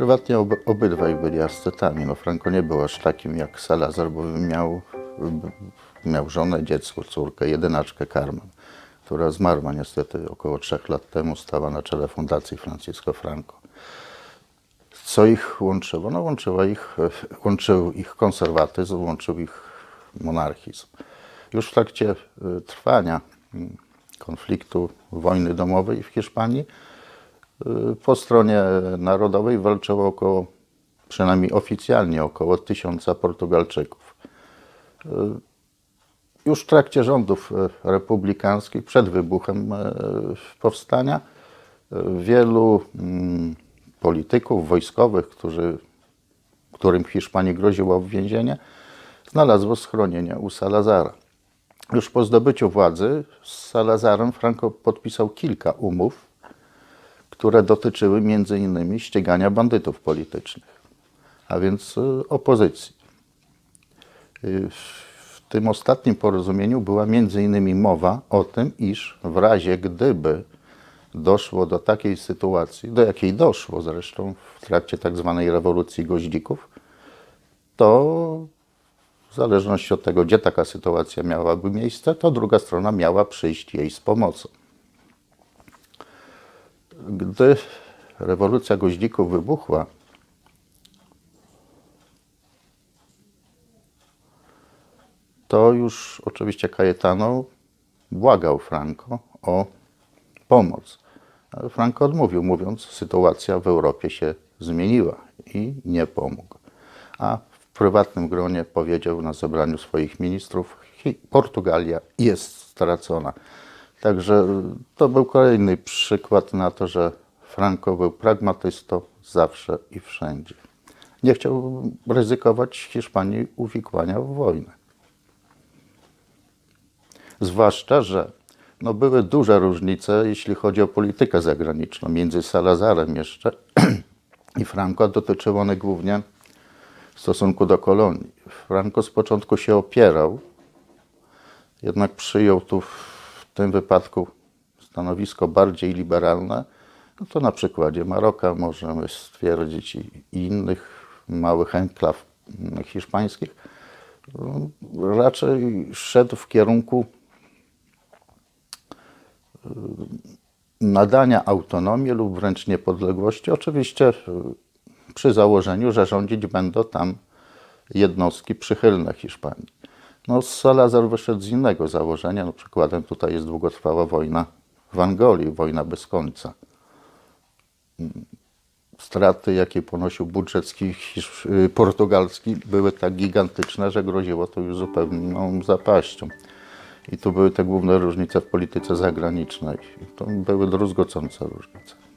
Prywatnie ob, obydwaj byli ascetami. No Franco nie był aż takim jak Salazar, bo miał, miał żonę, dziecko, córkę, jedynaczkę Carmen, która zmarła niestety około trzech lat temu, stała na czele Fundacji Francisco Franco. Co ich łączyło? No łączyła ich, łączył ich konserwatyzm, łączył ich monarchizm. Już w trakcie y, trwania mm, konfliktu wojny domowej w Hiszpanii po stronie narodowej walczyło około, przynajmniej oficjalnie, około tysiąca Portugalczyków. Y, Już w trakcie rządów y, republikanskich, przed wybuchem y, powstania, y, wielu mm, polityków wojskowych, którzy, którym w Hiszpanii groziło więzienie, znalazło schronienie u Salazara. Już po zdobyciu władzy z Salazarem Franco podpisał kilka umów, które dotyczyły innymi ścigania bandytów politycznych, a więc y, opozycji. Y, W tym ostatnim porozumieniu była innymi mowa o tym, iż w razie gdyby doszło do takiej sytuacji, do jakiej doszło zresztą w trakcie tak zwanej rewolucji goździków, to w zależności od tego, gdzie taka sytuacja miałaby miejsce, to druga strona miała przyjść jej z pomocą. Gdy rewolucja goździków wybuchła, to już oczywiście Cayetano błagał Franco o pomoc. Franco odmówił, mówiąc, sytuacja w Europie się zmieniła i nie pomógł. A w prywatnym gronie powiedział na zebraniu swoich ministrów, "Hi- Portugalia jest stracona. Także to był kolejny przykład na to, że Franco był pragmatystą zawsze i wszędzie. Nie chciał ryzykować Hiszpanii uwikłania w wojnę. Zwłaszcza, że no były duże różnice, jeśli chodzi o politykę zagraniczną, między Salazarem jeszcze i Franco. Dotyczyły one głównie w stosunku do kolonii. Franco z początku się opierał, jednak przyjął tu w tym wypadku stanowisko bardziej liberalne. No to na przykładzie Maroka możemy stwierdzić i innych małych enklaw hiszpańskich. Raczej szedł w kierunku nadania autonomii lub wręcz niepodległości, oczywiście y, przy założeniu, że rządzić będą tam jednostki przychylne Hiszpanii. No, Salazar wyszedł z innego założenia. No, przykładem tutaj jest długotrwała wojna w Angolii, wojna bez końca. Straty, jakie ponosił budżet y, portugalski, były tak gigantyczne, że groziło to już zupełną zapaścią. I tu były te główne różnice w polityce zagranicznej. To były druzgocące różnice.